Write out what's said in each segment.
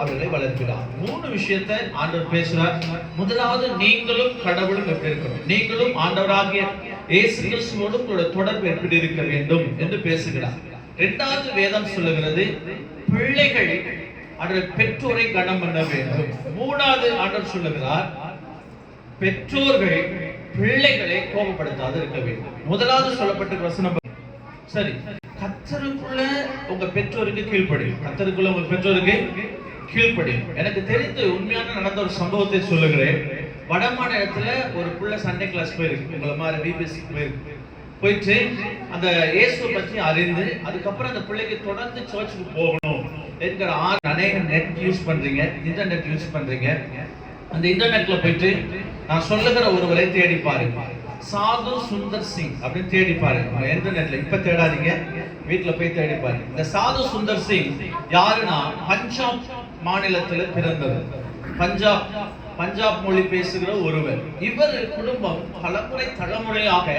அவர்களை வளர்க்கிறார். மூணு விஷயத்தை ஆண்டவர் பேசுறார். முதலாவது நீங்களும் கடவுளும் எப்படி இருக்கணும்? நீங்களும் ஆண்டவராகிய இயேசு கிறிஸ்துவோடும் தொடர்பு எப்படி இருக்க வேண்டும் என்று பேசுகிறார். இரண்டாவது வேதம் சொல்லுகிறது பிள்ளைகள் அவருடைய பெற்றோரை கனம் பண்ண வேண்டும். மூணாவது ஆண்டவர் சொல்லுகிறார் பெற்றோர்கள் பிள்ளைகளை கோபப்படுத்தாத இருக்க வேண்டும். முதலாவது சொல்லப்பட்ட வசனம் சரி கத்தருக்குள்ள உங்க பெற்றோருக்கு கீழ்ப்படியும். கத்தருக்குள்ள உங்க பெற்றோருக்கு கீழ்ப்படியும். எனக்கு தெரிந்து உண்மையான நடந்த ஒரு சம்பவத்தை சொல்லுகிறேன். வட மாநிலத்துல ஒரு புள்ள சண்டே கிளாஸ் போயிருக்கு. உங்களை மாதிரி பிபிசி போயிருக்கு. போயிட்டு அந்த இயேசுவை பற்றி அறிந்து அதுக்கப்புறம் அந்த பிள்ளைக்கு தொடர்ந்து சர்ச்சுக்கு போகணும் என்கிற ஆறு அநேக நெட் யூஸ் பண்றீங்க இன்டர்நெட் யூஸ் பண்றீங்க. அந்த இன்டர்நெட்ல போயிட்டு நான் சொல்லுகிற ஒருவரை தேடி பாருங்க. சாது சுந்தர் சிங் அப்படின்னு தேடி பாருங்க இன்டர்நெட்ல இப்ப தேடாதீங்க. வீட்ல போய் தேடி பாருங்க இந்த சாது சுந்தர் சிங் யாருன்னா பஞ்சாப் மாநிலத்துல பிறந்தவர். பஞ்சாப் பஞ்சாப் மொழி பேசுகிற ஒருவர். இவர் குடும்பம் பலமுறை தலைமுறையாக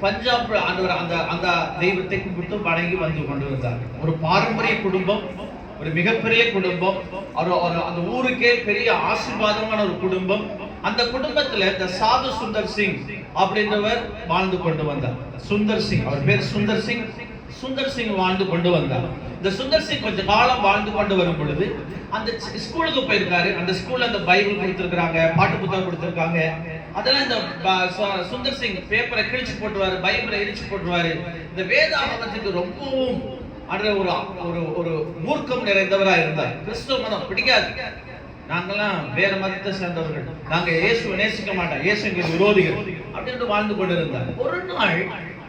பஞ்சாப் அந்த அந்த அந்த தெய்வத்தை கும்பிட்டு வணங்கி வந்து கொண்டிருந்தார். ஒரு பாரம்பரிய குடும்பம் ஒரு மிகப்பெரிய குடும்பம் ஒரு அந்த ஊருக்கே பெரிய ஆசீர்வாதமான ஒரு குடும்பம். அந்த குடும்பத்துல இந்த சாது சுந்தர் சிங் அப்படின்றவர் வாழ்ந்து கொண்டு வந்தார். சுந்தர் சிங் அவர் பேர் சுந்தர் சிங். சுந்தர் சிங் வாழ்ந்து கொண்டு வந்தார். இந்த சுந்தர் சிங் கொஞ்ச காலம் வாழ்ந்து கொண்டு வரும் பொழுது அந்த ஸ்கூலுக்கு போயிருக்காரு. அந்த ஸ்கூல்ல அந்த பைபிள் கொடுத்துருக்காங்க பாட்டு புத்தகம் கொடுத்துருக்காங்க. அதெல்லாம் இந்த சு- சுந்தர் சிங் பேப்பரை கிழிச்சு போட்டுருவாரு பைபிளை இடிச்சு போட்டுருவாரு. இந்த வேதாகமத்துக்கு ரொம்பவும் அன்ற ஒரு ஒரு ஒரு மூர்க்கம் நிறைந்தவராக இருந்தார் கிறிஸ்துவ மதம் பிடிக்காது. நாங்கெல்லாம் வேற மதத்தை சேர்ந்தவர்கள். நாங்க இயேசு நேசிக்க மாட்டோம். இயேசு எங்களுக்கு விரோதிகள். அப்படின்னு வாழ்ந்து கொண்டிருந்தார். ஒரு நாள்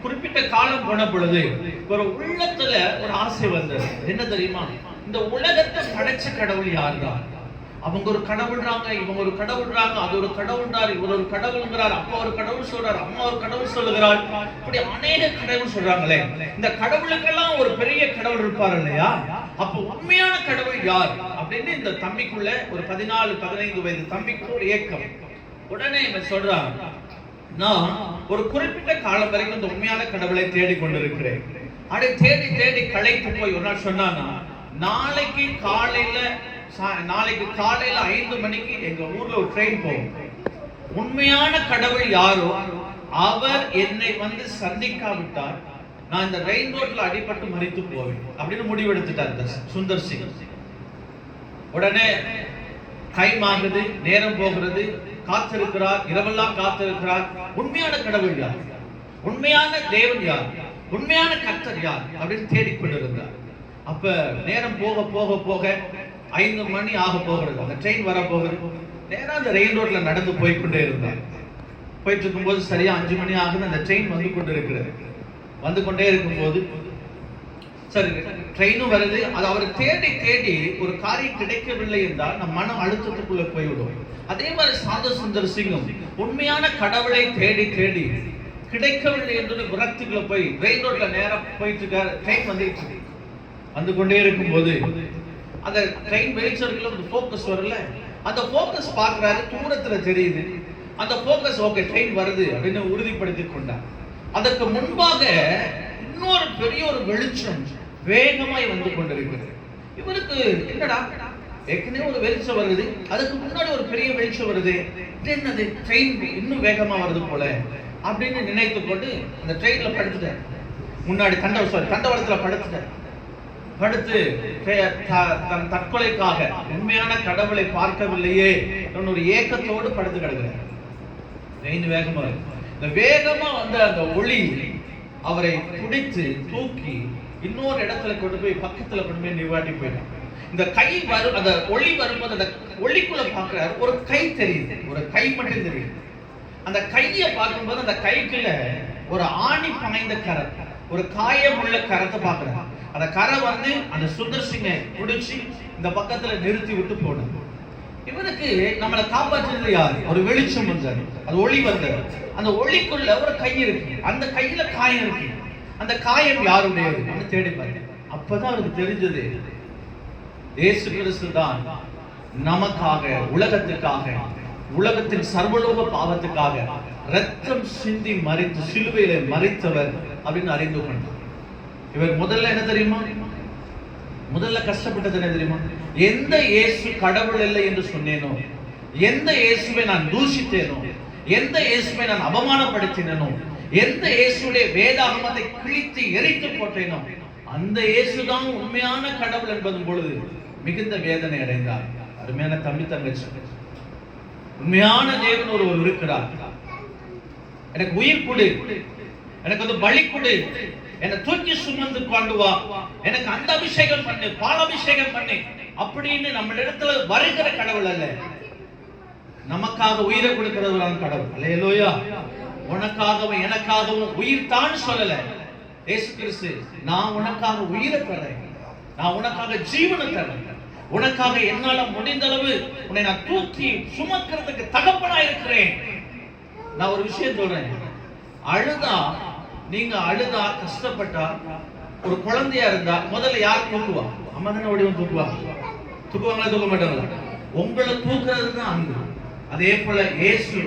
குறிப்பிட்ட காலம் போன பொழுது ஒரு உள்ளத்துல ஒரு ஆசை வந்தது. என்ன தெரியுமா? இந்த உலகத்தை படைச்ச கடவுள் யாருதான் அவங்க ஒரு கடவுள்றாங்க இவங்க ஒரு கடவுள்றாங்க அது ஒரு கடவுள்றார் இவர் ஒரு கடவுள்ங்கிறார் அப்பா ஒரு கடவுள் சொல்றார் அம்மா ஒரு கடவுள் சொல்லுகிறாள். இப்படி அநேக கடவுள் சொல்றாங்களே. இந்த கடவுளுக்கெல்லாம் ஒரு பெரிய கடவுள் இருப்பார் இல்லையா? அப்ப உண்மையான கடவுள் யார்? அப்படின்னு இந்த தம்பிக்குள்ள ஒரு பதினாலு பதினைந்து வயது தம்பிக்குள்ள ஒரு ஏக்கம். உடனே இவன் சொல்றான் நான் ஒரு குறிப்பிட்ட காலம் வரைக்கும் இந்த உண்மையான கடவுளை தேடி கொண்டிருக்கிறேன். அதை தேடி தேடி களைத்து போய் ஒரு நாள் சொன்னானா நாளைக்கு காலையில சா- நாளைக்கு காலையில ஐந்து மணிக்கு எங்க ஊர்ல ஒரு ட்ரெயின் போகும். உண்மையான கடவுள் யாரோ அவர் என்னை வந்து சந்திக்காவிட்டால் நான் இந்த ரெயின் ரோட்ல அடிபட்டு மறித்து போவேன். அப்படின்னு முடிவெடுத்துட்டார் சுந்தர் சிங். உடனே டைம் ஆகுது நேரம் போகிறது காத்திருக்கிறார் இரவெல்லாம் காத்திருக்கிறார். உண்மையான கடவுள் யார்? உண்மையான தேவன் யார்? உண்மையான கர்த்தர் யார்? அப்படின்னு தேடிக்கொண்டிருந்தார் அப்ப நேரம் போக போக போக ஐந்து மணி ஆக போகிறது. அந்த ட்ரெயின் வர போகிறது நேரம் அந்த ரயில் ரோட்ல நடந்து போய் கொண்டே இருந்தார். போயிட்டு இருக்கும்போது சரியா அஞ்சு மணி ஆகுது. அந்த ட்ரெயின் வந்து கொண்டு இருக்கிறது வந்து கொண்டே இருக்கும்போது சரி ட்ரெயினும் வருது. அது அவர் தேடி தேடி ஒரு காரியம் கிடைக்கவில்லை என்றால் நம் மன அழுத்தத்துக்குள்ள போய்விடும். அதே மாதிரி சாது சுந்தர் சிங்கும் உண்மையான கடவுளை தேடி தேடி கிடைக்கவில்லை என்று விரக்திக்குள்ள போய் ட்ரெயின் ரோட்ல நேரம் போயிட்டு இருக்காரு ட்ரெயின் வந்துட்டு வந்து கொண்டே இருக்கும் போது அந்த ட்ரெயின் வெளிச்சத்துல ஒரு ஃபோக்கஸ் வரல அந்த ஃபோக்கஸ் பார்க்குறாரு. தூரத்துல தெரியுது. அந்த ஃபோக்கஸ் ஓகே ட்ரெயின் வருது அப்படின்னு உறுதிப்படுத்தி கொண்டார். அதற்கு முன்பாக இன்னொரு பெரிய ஒரு வெளிச்சம் வேகமாய் வந்து கொண்டிருக்கிறது. இவருக்கு என்னடா? ஏற்கனவே ஒரு வெளிச்சம் வருது. அதுக்கு முன்னாடி ஒரு பெரிய வெளிச்சம் வருது. என்னது? ட்ரெயின் இன்னும் வேகமா வருது போல அப்படின்னு நினைத்து கொண்டு அந்த ட்ரெயின்ல படுத்துட்டார் முன்னாடி தண்டவ சாரி தண்டவளத்துல படுத்துட்டார் படுத்து த- தன் தற்கொலைக்காக உண்மையான கடவுளை பார்க்கவில்லையே ஒரு ஏக்கத்தோடு படுத்து கிடக்கிறார் ட்ரெயின் வேகமா இருக்கு. இந்த வேகமா வந்த அந்த ஒளி அவரை பிடித்து தூக்கி இன்னொரு இடத்துல கொண்டு போய் பக்கத்துல கொண்டு போய் நிவாட்டி போயிடும் இந்த கை வரும் அந்த ஒளி வரும்போது அந்த ஒளிக்குள்ள பாக்குறாரு ஒரு கை தெரியுது. ஒரு கை மட்டும் தெரியுது. அந்த கையை பார்க்கும்போது அந்த கைக்குள்ள ஒரு ஆணி பனைந்த கரத்தை ஒரு காயமுள்ள கரத்தை பாக்குறாரு அந்த கரை வந்து அந்த சுந்தர் சிங்கை பிடிச்சி இந்த பக்கத்துல நிறுத்தி விட்டு போனது இவனுக்கு நம்மளை காப்பாற்றுறது யார்? ஒரு வெளிச்சம் வந்தாரு அது ஒளி வந்தது. அந்த ஒளிக்குள்ள ஒரு கை இருக்கு. அந்த கையில காயம் இருக்கு. அந்த காயம் யாருடையது? தேடி பாரு அப்பதான் அவருக்கு தெரிஞ்சது. இயேசு கிறிஸ்து தான் நமக்காக உலகத்துக்காக உலகத்தின் சர்வலோக பாவத்துக்காக ரத்தம் சிந்தி மறித்து சிலுவையில மறித்தவர் அப்படின்னு அறிந்து கொண்டார். இவர் முதல்ல என்ன தெரியுமா? முதல்ல கஷ்டப்பட்டது என்ன தெரியுமா? எந்த இயேசு கடவுள் இல்லை என்று சொன்னேனோ? எந்த இயேசுவை நான் தூஷித்தேனோ? எந்த இயேசுவை நான் அவமானப்படுத்தினோ எந்த இயேசுடைய வேதாகமத்தை கிழித்து எரித்து போட்டேனோ? அந்த இயேசுதான் உண்மையான கடவுள் என்பதும் பொழுது மிகுந்த வேதனை அடைந்தார். அருமையான தம்பி தங்கச்சி. உண்மையான தேவன் ஒருவர் இருக்கிறார். எனக்கு உயிர் கொடு. எனக்கு வந்து பலி கொடு. என்னை தூக்கி சுமந்து கொண்டு வா. எனக்கு அந்த அபிஷேகம் பண்ணு பால் அபிஷேகம் பண்ணு. அப்படின்னு நம்ம இடத்துல வருகிற கடவுள் அல்ல. நமக்காக உயிரை கொடுக்கிறவரான கடவுள். அல்லையலோயா உனக்காகவும் எனக்காகவும் உயிர் தான் சொல்லல. ஏசு கிறிஸ்து நான் உனக்காக உயிரை தரேன். நான் உனக்காக ஜீவனை தரேன். உனக்காக என்னால முடிந்த அளவு உன்னை நான் தூக்கி சுமக்கிறதுக்கு தகப்பனா இருக்கிறேன். நான் ஒரு விஷயம் சொல்றேன். அழுதா நீங்க அழுதா கஷ்டப்பட்டா ஒரு குழந்தையா இருந்தா முதல்ல யார் தூங்குவா? அம்மா தானே ஓடி தூங்குவா? தூக்குவாங்களா தூக்க மாட்டாங்களா? உங்களை தூக்குறது தான் அன்பு. அதே போல இயேசு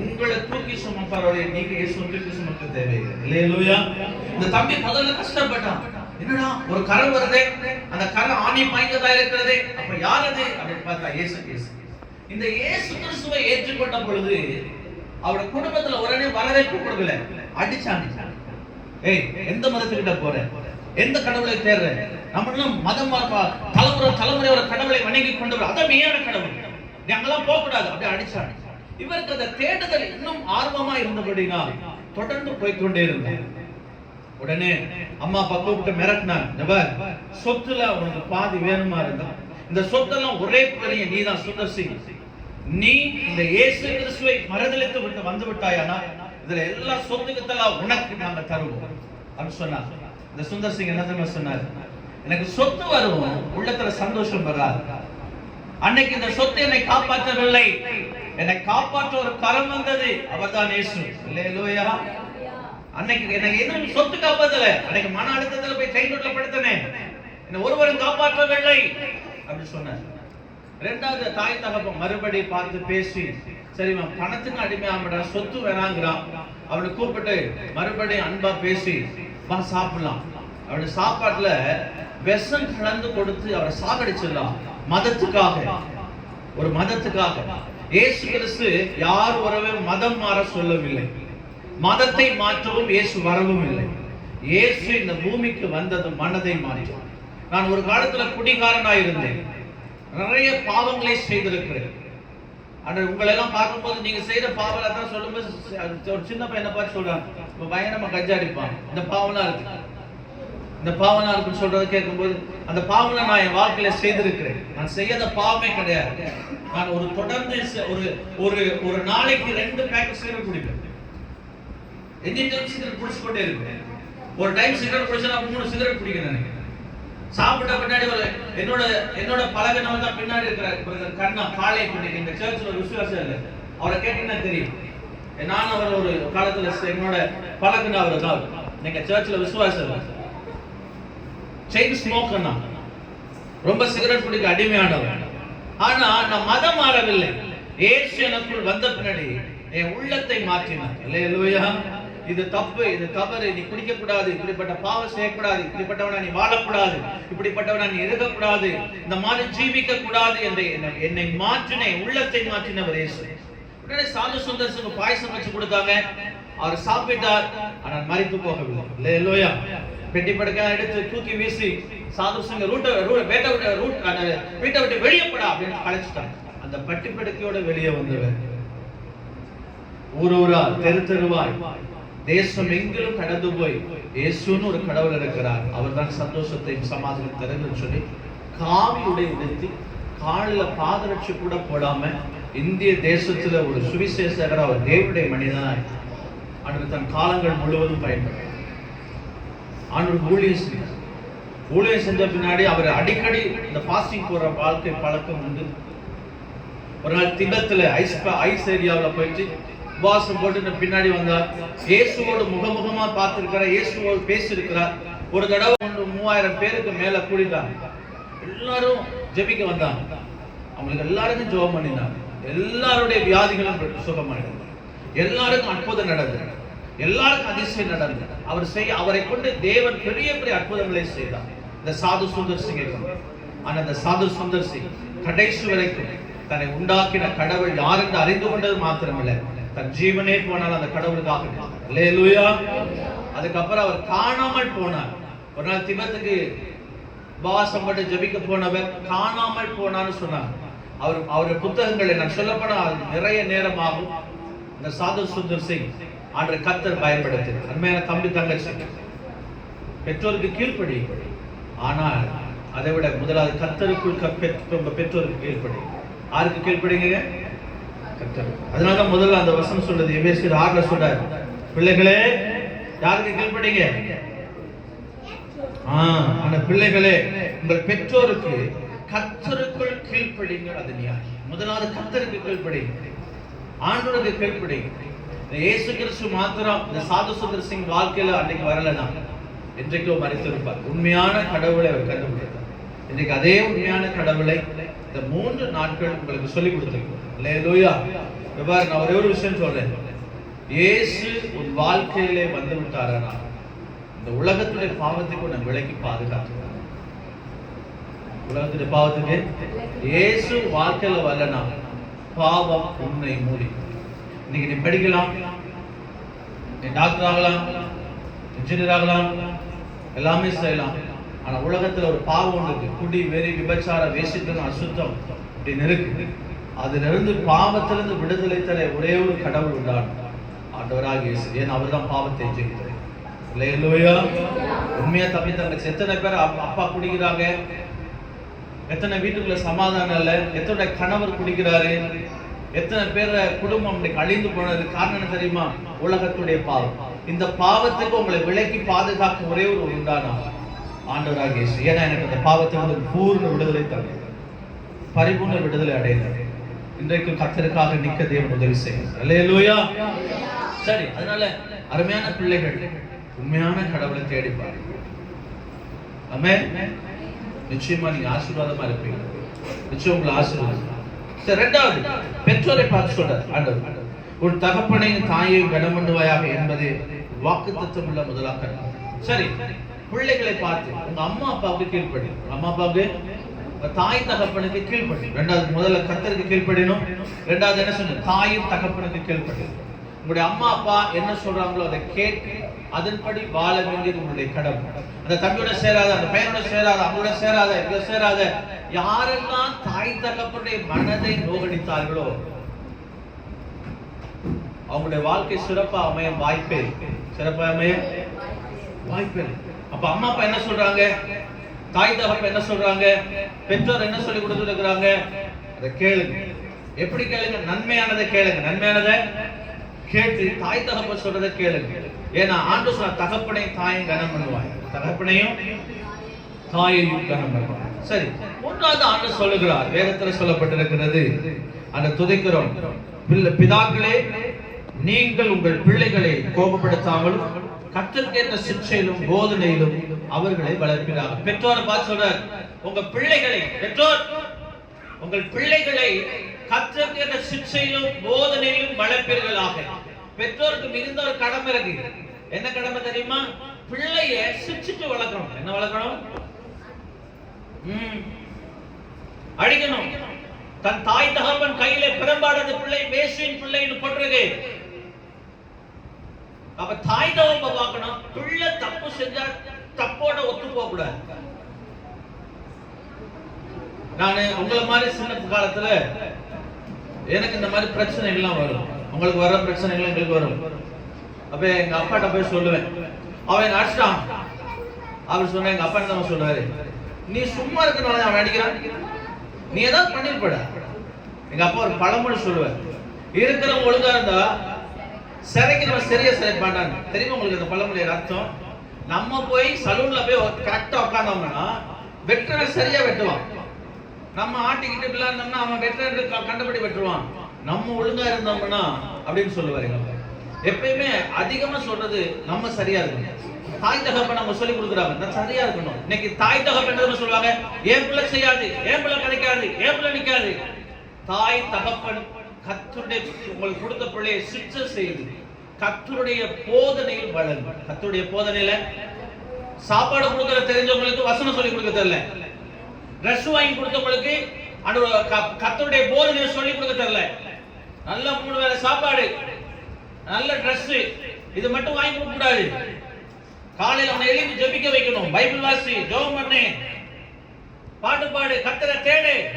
உங்களை தூக்கி சுமப்பாரோட நீங்க இயேசு தூக்கி சுமக்க தேவையில்லை. இல்லையா இந்த தம்பி முதல்ல கஷ்டப்பட்டான். என்னடா ஒரு கரை வருதே? அந்த கரை ஆணி பாய்ந்ததா இருக்கிறதே? அப்ப யார் அது? அப்படின்னு பார்த்தா இயேசு இயேசு இந்த இயேசு கிறிஸ்துவை ஏற்றுக்கொண்ட பொழுது அவரோட குடும்பத்துல உடனே வரவேற்பு கொடுக்கல. அடிச்சான். ஏய் எந்த மதத்துக்கிட்ட போற? எந்த கடவுளை தேர்ற நம்மளும் மதம் தலைமுறை தலைமுறை ஒரு கடவுளை வணங்கி கொண்டவர் அதான் மெய்யான கடவுள்? அங்கெல்லாம் போக கூடாது அப்படியே அடிச்சாங்க இவருக்கு அந்த தேடுதல் இன்னும் ஆர்வமா இருந்தபடினால் தொடர்ந்து போய்க்கொண்டே இருந்தார். உடனே அம்மா அப்பா கூப்பிட்டு மிரட்டினாங்க. சொத்துல உனக்கு பாதி வேணுமா இருந்தா? இந்த சொத்தெல்லாம் ஒரே பெரிய நீதான் சுந்தர் சிங். நீ இந்த இயேசு கிறிஸ்துவை மறுதளித்து விட்டு வந்து விட்டாயானா? இதுல எல்லா சொத்துக்கத்தெல்லாம் உனக்கு நாங்க தருவோம். அப்படின்னு சொன்னார். இந்த சுந்தர் சிங் என்ன தெரியுமா சொன்னார்? எனக்கு சொத்து வரும். உள்ளத்துல சந்தோஷம் வராது. அன்னைக்கு இந்த சொத்து என்னை காப்பாற்றவில்லை. என்னை காப்பாற்ற ஒரு கரம் வந்தது. அவர்தான் இயேசு. இல்லையா அன்னைக்கு எனக்கு எதுவும் சொத்து காப்பாத்தல? அன்னைக்கு மன அழுத்தத்துல போய் ட்ரெயின் ரோட்ல படுத்தனேன் என்ன ஒருவரும் காப்பாற்றவில்லை. அப்படி சொன்னார். ரெண்டாவது தாய் தகப்பன் மறுபடி பார்த்து பேசி சரிம்மா இவன் பணத்துக்கு அடிமையாமடா சொத்து வேணாங்கிறான். அவனை கூப்பிட்டு மறுபடியும் அன்பா பேசி வா சாப்பிடலாம். அவனுடைய சாப்பாட்டுல விஷம் கலந்து கொடுத்து அவரை சாகடிச்சிடலாம். மதத்துக்காக. ஒரு மதத்துக்காக. இயேசு கிறிஸ்து யார் வரவே மதம் மாற சொல்லவில்லை. மதத்தை மாற்றவும் இயேசு வரவும் இல்லை. இயேசு இந்த பூமிக்கு வந்தது மனதை மாற்றம் நான் ஒரு காலத்துல குடிகாரனாய் இருந்தேன். நிறைய பாவங்களை செய்திருக்கிறேன். ஆனால் உங்களை எல்லாம் பார்க்கும்போது நீங்க செய்யற பாவங்களை தான் சொல்லும்போது ஒரு சின்ன பையனை பார்த்து சொல்றான் இப்ப பயங்கரமா கஞ்சா அடிப்பான். இந்த பாவம்லாம் இருக்கு. இந்த பாவனா இருக்குன்னு சொல்றதை கேட்கும்போது அந்த பாவனை நான் என் வாழ்க்கையில செய்திருக்கிறேன். நான் செய்யாத பாவமே கிடையாது. நான் ஒரு தொடர்ந்து ஒரு ஒரு ஒரு நாளைக்கு ரெண்டு பேக்கெட் சிகரெட் குடிப்பேன். எனி டைம் சிகரெட் குடிச்சு கொண்டே இருப்பேன். ஒரு டைம் சிகரெட் குடிச்சா நான் மூணு சிகரெட் குடிக்கிறேன் நினைக்கிறேன். சாப்பிட்ட பின்னாடி ஒரு என்னோட என்னோட பழகினவங்க தான் பின்னாடி இருக்கிறார். கண்ணா காலை பண்ணிட்டு இந்த சர்ச்சில் ஒரு விசுவாசம் இல்லை. அவரை கேட்டீங்கன்னா தெரியும். நான் அவர் ஒரு காலத்துல என்னோட பழகின அவர் தான் நீங்க சர்ச்சில் விசுவாசம் இல்லை. செயின் ஸ்மோக்கர்னா ரொம்ப சிகரெட் குடிக்க அடிமையானவர். ஆனா நான் மதம் மாறவில்லை. இயேசு எனக்குள் வந்த பின்னாடி என் உள்ளத்தை மாற்றினார். இல்லையா இது தப்பு இது தவறு. நீ குடிக்கக்கூடாது. இப்படிப்பட்ட பாவம் செய்யக்கூடாது. இப்படிப்பட்டவனா நீ வாழக்கூடாது. இப்படிப்பட்டவனா நீ இருக்கக்கூடாது. இந்த மாதிரி ஜீவிக்க கூடாது என்று என்னை- என்னை மாற்றின உள்ளத்தை மாற்றினவர் இயேசு உடனே சாது சுந்தரசுக்கு பாயசம் வச்சு கொடுத்தாங்க. அவர் சாப்பிட்டார். ஆனால் மறித்து போகவில்லை. இல்லையா பெட்டி படுக்க எடுத்து தூக்கி வீசி சாது சங்க ரூட்டை வேட்டை விட்டு ரூட் வீட்டை விட்டு வெளியப்படா அப்படின்னு அழைச்சிட்டாங்க. அந்த பட்டி படுக்கையோட வெளியே வந்தவர். ஊர் ஊரா தெரு தெருவாய் தேசம் எங்கிலும் கடந்து போய் இயேசுன்னு ஒரு கடவுள் இருக்கிறார். அவர்தான் சந்தோஷத்தை சமாதானம் தருன்னு சொல்லி காவி உடை உடுத்தி பாதரட்சி கூட போடாம இந்திய தேசத்துல ஒரு சுவிசேஷகரா ஒரு தேவடைய மனிதனாய் அன்று தன் காலங்கள் முழுவதும் பயன்படுத்த ஆண்டவர் ஊழியம் செஞ்சார் ஊழியம் செஞ்ச பின்னாடி அவர் அடிக்கடி இந்த ஃபாஸ்டிங் போற வாழ்க்கை பழக்கம் உண்டு. ஒரு நாள் திபத்துல ஐஸ் ஐஸ் ஏரியாவுல போயிட்டு உபவாசம் போட்டு பின்னாடி வந்தார். இயேசுவோடு முகமுகமா பார்த்திருக்கிறார் இயேசுவோடு பேசியிருக்கிறார். ஒரு தடவை ஒன்று மூவாயிரம் பேருக்கு மேல கூடிட்டாங்க. எல்லாரும் ஜெபிக்க வந்தாங்க. அவங்களுக்கு எல்லாருக்கும் ஜெபம் பண்ணினாங்க எல்லாருடைய வியாதிகளும் சுகமாயிருந்தாங்க எல்லாருக்கும் அற்புதம் நடந்தது. எல்லாருக்கும் அதிசயம் நடந்தது அவர் செய்ய அவரை கொண்டு தேவன் பெரிய பெரிய அற்புதங்களை செய்தார். இந்த சாது சுந்தர் சிங் ஆனால் அந்த சாது சுந்தர் சிங் கடைசி வரைக்கும் தன்னை உண்டாக்கின கடவுள் யார் என்று அறிந்து கொண்டது மாத்திரமல்ல. தன் ஜீவனே போனால் அந்த கடவுளுக்காக அல்லேலூயா. அதுக்கப்புறம் அவர் காணாமல் போனார். ஒரு நாள் திபத்துக்கு உபவாசம் மட்டும் ஜெபிக்க போனவர் காணாமல் போனான்னு சொன்னாங்க அவர் அவருடைய புத்தகங்களை நான் சொல்லப்பட நிறைய நேரம் ஆகும் இந்த சாது சுந்தர் சிங் ஆண்டு கத்தர் பயன்படுத்தி அருமையான தம்பி தங்கச்சி பெற்றோருக்கு கீழ்ப்படி. ஆனால் அதை விட முதலாவது கத்தருக்குள் உங்க பெற்றோருக்கு கீழ்ப்படி. யாருக்கு கீழ்ப்படிங்க? கத்தர் அதனால தான் முதல்ல அந்த வசனம் சொல்றது எபேசியர் ஆறுல சொல்றாரு. பிள்ளைகளே யாருக்கு கீழ்ப்படிங்க? ஆஹ் அந்த பிள்ளைகளே உங்கள் பெற்றோருக்கு கத்தருக்குள் கீழ்ப்படிங்க அது நியாயம். முதலாவது கத்தருக்கு கீழ்ப்படிங்க. ஆண்டவருக்கு கீழ்ப்படிங்க. இந்த இயேசு கிறிஸ்து மாத்திரம் இந்த சாது சுந்தர் சிங் வாழ்க்கையில அன்னைக்கு வரலனா என்றைக்கோ மறைத்திருப்பார். உண்மையான கடவுளை அவர் கண்டுபிடித்தார். இன்னைக்கு அதே உண்மையான கடவுளை இந்த மூன்று நாட்கள் உங்களுக்கு சொல்லி கொடுத்திருக்கோம் இல்லையா இவ்வாறு நான் ஒரே ஒரு விஷயம் சொல்றேன். இயேசு உன் வாழ்க்கையிலே வந்து விட்டாரா இந்த உலகத்துடைய பாவத்துக்கு உன்னை விலக்கி பாதுகாத்து உலகத்துடைய பாவத்துக்கு? இயேசு வாழ்க்கையில வரலனா பாவம் உன்னை மூடி. இன்னைக்கு நீ படிக்கலாம். நீ டாக்டர் ஆகலாம் இன்ஜினியர் ஆகலாம் எல்லாமே செய்யலாம். ஆனா உலகத்துல ஒரு பாவம் ஒன்று இருக்கு. குடி வெறி விபச்சார வேசித்தனம் அசுத்தம் அப்படின்னு இருக்கு. அதுல இருந்து பாவத்திலிருந்து விடுதலை தர ஒரே ஒரு கடவுள் உண்டான் ஆண்டவராக இயேசு. ஏன் அவர் தான் பாவத்தை ஜெயித்தார் இல்லையா உண்மையா தப்பி தங்கச்சி எத்தனை பேர் அப்பா குடிக்கிறாங்க? எத்தனை வீட்டுக்குள்ள சமாதானம் இல்லை? எத்தனை கணவர் குடிக்கிறாரு? எத்தனை பேர் குடும்பம் இன்னைக்கு அழிந்து போனது காரணம் தெரியுமா? உலகத்துடைய பாவம். இந்த பாவத்துக்கு உங்களை விலக்கி பாதுகாக்க ஒரே ஒரு உண்டானா? ஆண்டவராக இயேசு. ஏன்னா எனக்கு அந்த பாவத்தை வந்து பூர்ண விடுதலை தந்தது பரிபூர்ண விடுதலை அடைந்தது இன்றைக்கு கத்தருக்காக நிக்க தேவன் உதவி செய்யும். சரி அதனால அருமையான பிள்ளைகள் உண்மையான கடவுளை தேடிப்பாரு ஆமென். நிச்சயமா நீங்க ஆசீர்வாதமா இருப்பீங்க. நிச்சயம் உங்களை ஆசீர்வாதம் சரி ரெண்டாவது பெற்றோரை பார்த்து சொல்றார் ஆண்டவர். உன் தகப்பனையும் தாயையும் கனமண்ணுவாயாக என்பது வாக்கு தத்துவம் உள்ள முதலாக சரி பிள்ளைகளை பார்த்து உங்க அம்மா அப்பாவுக்கு கீழ்ப்படி அம்மா அப்பாவுக்கு? தாய் தகப்பனுக்கு கீழ்ப்படி ரெண்டாவது முதல்ல கத்தருக்கு கீழ்ப்படினும் ரெண்டாவது என்ன சொன்ன தாயும் தகப்பனுக்கு கீழ்ப்படி உங்களுடைய அம்மா அப்பா என்ன சொல்றாங்களோ அதை கேட்டு அதன்படி வாழ வேண்டியது உங்களுடைய கடமை. அந்த தம்பியோட சேராத அந்த பையனோட சேராத அவங்களோட சேராத இங்க சேராத யாரெல்லாம் தாய் தகப்பனுடைய மனதை நோகடித்தார்களோ அவங்களுடைய வாழ்க்கை சிறப்பா அமைய வாய்ப்பே சிறப்பா அமைய வாய்ப்பே அப்ப அம்மா அப்பா என்ன சொல்றாங்க? தாய் தகப்பன் என்ன சொல்றாங்க? பெற்றோர் என்ன சொல்லி கொடுத்துருக்கிறாங்க? அதை கேளுங்க. எப்படி கேளுங்க? நன்மையானதை கேளுங்க. நன்மையானதை கேட்டு தாய் தகப்பன் சொல்றதை கேளுங்க. ஏன்னா ஆண்டு சொன்ன தகப்பனையும் தாயும் கனம் பண்ணுவாங்க தகப்பனையும் தாயையும் கனம் பண்ணுவாங்க சரி. மூன்றாவது ஆண்டு சொல்லுகிறார். வேதத்துல சொல்லப்பட்டிருக்கிறது. அந்த துதைக்கிறோம். பிதாக்களே நீங்கள் உங்கள் பிள்ளைகளை கோபப்படுத்தாமலும் கற்றுக்கேற்ற சிக்ஷையிலும் போதனையிலும் அவர்களை வளர்க்கிறார்கள் பெற்றோரை பார்த்து சொல்றார் உங்க பிள்ளைகளை பெற்றோர் உங்கள் பிள்ளைகளை கற்றுக்கேற்ற சிக்ஷையிலும் போதனையிலும் வளர்ப்பீர்களாக. பெற்றோருக்கு மிகுந்த ஒரு கடமை இருக்கு. என்ன கடமை தெரியுமா? பிள்ளைய சிரிச்சிட்டு வளர்க்கணும். என்ன வளர்க்கணும்? அழிக்கணும் தன் தாய் தகப்பன் கையில பிறம்பாடது பிள்ளை வேசுவின் பிள்ளைன்னு போட்டிருக்கு. அப்ப தாய் தகப்ப பார்க்கணும். பிள்ளை தப்பு செஞ்சா தப்போட ஒத்து போக கூடாது. நானு உங்களை மாதிரி சின்ன காலத்துல எனக்கு இந்த மாதிரி பிரச்சனைகள்லாம் வரும். உங்களுக்கு வர பிரச்சனைகள் எங்களுக்கு வரும். அப்ப எங்க அப்பாட்ட போய் சொல்லுவேன். அவன் அடிச்சிட்டான். அவர் சொன்ன எங்க அப்பா என்ன சொல்லுவாரு நீ சும்மா இருக்கனால அவன் அடிக்கிறான். நீ ஏதாவது பண்ணிருப்பட எங்க அப்பா ஒரு பழமொழி சொல்லுவார். இருக்கிறவங்க ஒழுங்கா இருந்தா சிறைக்கு நம்ம சரியா சிறைப்பாண்டான் தெரியுமா உங்களுக்கு அந்த பழமொழியோட அர்த்தம்? நம்ம போய் சலூன்ல போய் கரெக்டா உட்காந்தோம்னா வெட்டுறவன் சரியா வெட்டுவான். நம்ம ஆட்டிக்கிட்டு இப்படிலாம் இருந்தோம்னா அவன் வெட்டுறது கண்டபடி வெட்டுருவான் நம்ம ஒழுங்கா இருந்தோம்னா அப்படின்னு சொல்லுவாரு எப்பயுமே அதிகமா சொல்றது நம்ம சரியா இருக்கணும். தாய் தகப்பன் நம்ம சொல்லி கொடுக்குறாங்க. நான் சரியா இருக்கணும். இன்னைக்கு தாய் தகப்பன் என்ன சொல்லுவாங்க? ஏன் பிள்ளை செய்யாது? ஏன் பிள்ளை கிடைக்காது ஏன் பிள்ளை நிற்காது தாய் தகப்பன் கத்துடைய உங்களுக்கு கொடுத்த பிள்ளையை சிற்ற செய்து கத்துடைய போதனையில் வளரும் கத்துடைய போதனையில சாப்பாடு கொடுக்கற தெரிஞ்சவங்களுக்கு வசனம் சொல்லி கொடுக்க தெரியல ட்ரெஸ் வாங்கி கொடுத்தவங்களுக்கு அனு க- போதனையை சொல்லி கொடுக்க தெரியல நல்ல மூணு வேளை சாப்பாடு நல்ல ட்ரெஸ் இது மட்டும் வாங்கி கொடுக்க கூடாது காலையில் அவனை எழுந்து ஜெபிக்க வைக்கணும். பைபிள் வாசி ஜெபம் பண்ணு. பாட்டு பாடு கத்தரை தேடு.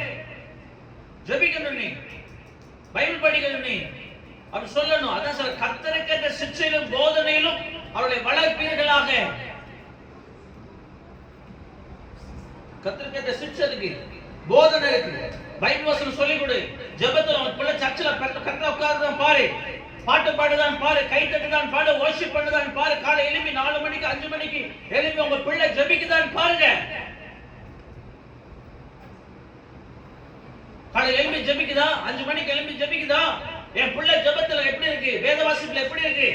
ஜெபிக்கணும் நீ. பைபிள் படிக்கணும் நீ. அப்படி சொல்லணும். அதான் சார் கேட்ட சிக்ஷையிலும் போதனையிலும் அவர்களை வளர்ப்பீர்களாக. கர்த்தருக்கேற்ற சிக்ஷை இருக்கு போதனை இருக்கு பைபிள் வசனம் சொல்லிக் கொடு. ஜெபத்தில் அவன் பிள்ளை சர்ச்சில் கரெக்டா உட்கார்ந்து பாரு. பாட்டு பாடுதான் பாரு கை தட்டுதான் பாடு worship பண்ணுதான் பாரு காலை எழுப்பி நாலு மணிக்கு அஞ்சு மணிக்கு எழுப்பி உங்க பிள்ளை ஜபிக்குதான் பாருங்க. காலை எழுப்பி ஜபிக்குதா? அஞ்சு மணிக்கு எழுப்பி ஜபிக்குதா? என் பிள்ளை ஜெபத்துல எப்படி இருக்கு? வேத வாசிப்புல எப்படி இருக்கு?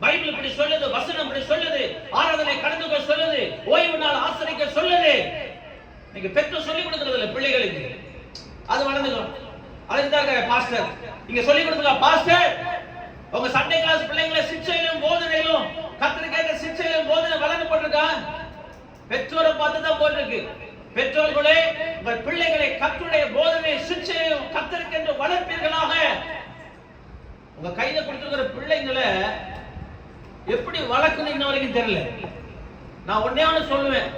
பைபிள் இப்படி சொல்லுது வசனம் இப்படி சொல்லுது ஆராதனை கடந்து கொள்ள சொல்லுது ஓய்வு நாள் ஆசிரிக்க சொல்லுது. நீங்க பெற்று சொல்லி கொடுக்கறது இல்லை பிள்ளைகளுக்கு. அது வளர்ந்துக்கணும். அதுக்கு பாஸ்டர். நீங்க சொல்லி கொடுத்துருக்க பாஸ்டர். உங்க சண்டே கிளாஸ் பிள்ளைங்களை சிக்ஷையிலும் போதனையிலும் கத்திரிக்காய்க்க சிக்ஷையிலும் போதனை வழங்கப்பட்டிருக்கா? பெற்றோரை பார்த்து தான் போட்டிருக்கு. பெற்றோர்களே உங்கள் பிள்ளைகளை கத்துடைய போதனை சிக்ஷையும் கத்திருக்கின்ற வளர்ப்பீர்களாக. உங்க கையில கொடுத்துருக்கிற பிள்ளைங்களை எப்படி வளர்க்கணும் இன்ன வரைக்கும் தெரியல. நான் ஒன்னே ஒண்ணு சொல்லுவேன்.